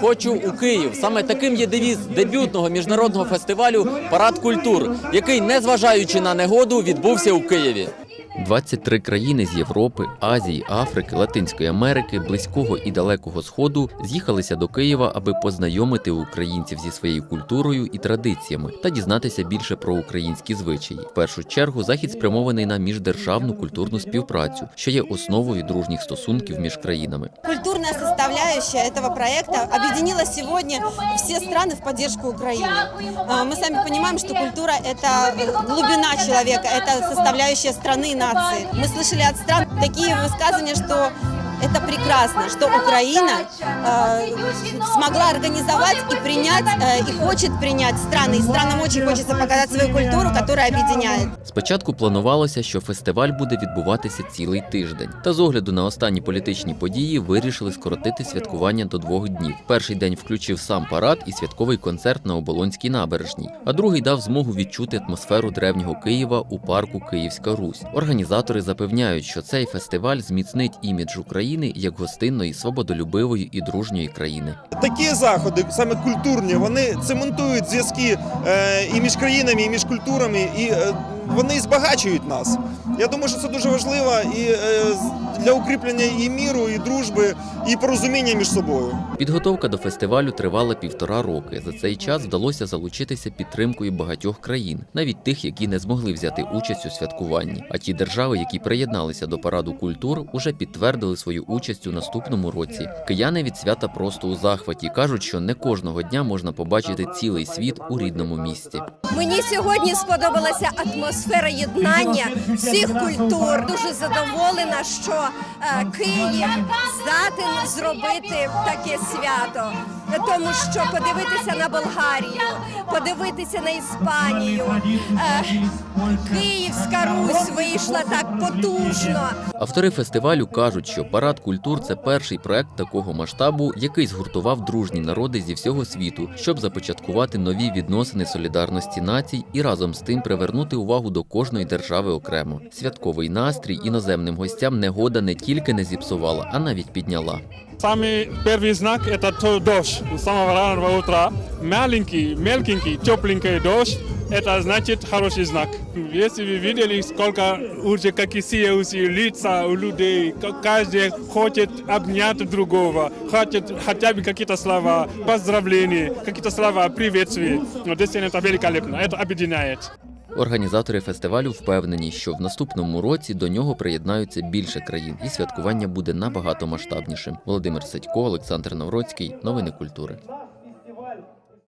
Хочу у Київ. Саме таким є девіз дебютного міжнародного фестивалю Парад культур, який, незважаючи на негоду, відбувся у Києві. 23 країни з Європи, Азії, Африки, Латинської Америки, близького і далекого сходу з'їхалися до Києва, аби познайомити українців зі своєю культурою і традиціями та дізнатися більше про українські звичаї. В першу чергу захід спрямований на міждержавну культурну співпрацю, що є основою дружніх стосунків між країнами. Культурная составляющая этого проекта объединила сегодня все страны в поддержку Украины. А, Мы сами понимаем, что культура – это э, глубина человека, это составляющая страны и нации. Мы слышали от стран такие высказывания, что это прекрасно, что Украина э, смогла организовать и принять, э, и хочет принять страны. И странам очень хочется показать свою культуру, которая объединяет. Спочатку планувалося, що фестиваль буде відбуватися цілий тиждень. Та з огляду на останні політичні події вирішили скоротити святкування до двох днів. Перший день включив сам парад і святковий концерт на Оболонській набережній, а другий дав змогу відчути атмосферу древнього Києва у парку Київська Русь. Організатори запевняють, що цей фестиваль зміцнить імідж України як гостинної, свободолюбивої і дружньої країни. Такі заходи, саме культурні, вони цементують зв'язки е, і між країнами, і між культурами, і е, вони збагачують нас. Я думаю, що це дуже важливо і е, для укріплення і міру, і дружби, і порозуміння між собою. Підготовка до фестивалю тривала півтора роки. За цей час вдалося залучитися підтримкою багатьох країн, навіть тих, які не змогли взяти участь у святкуванні. А ті держави, які приєдналися до параду культур, уже підтвердили свою участь у наступному році. Кияни від свята просто у захваті кажуть, що не кожного дня можна побачити цілий світ у рідному місті. Мені сьогодні сподобалася атмосфера єднання всіх культур. Дуже задоволена, що е, Київ здатен зробити таке свято. Тому що подивитися на Болгарію, подивитися на Іспанію. Е, Київська Русь вийшла так потужно. Автори фестивалю кажуть, що парад культур це перший проект такого масштабу, який згуртував дружні народи зі всього світу, щоб започаткувати нові відносини солідарності націй і разом з тим привернути увагу до кожної держави окремо. Святковий настрій іноземним гостям негода не тільки не зіпсувала, а навіть підняла. Самый первый знак – это то дождь. С самого раннего утра маленький, мелкенький, тепленький дождь – это значит хороший знак. Если вы видели, сколько уже какие уже лица у людей, к- каждый хочет обнять другого, хочет хотя бы какие-то слова поздравления, какие-то слова приветствия. Но действительно это великолепно, это объединяет. Організатори фестивалю впевнені, що в наступному році до нього приєднаються більше країн, і святкування буде набагато масштабнішим. Володимир Сидько, Олександр Навроцький. Новини культури.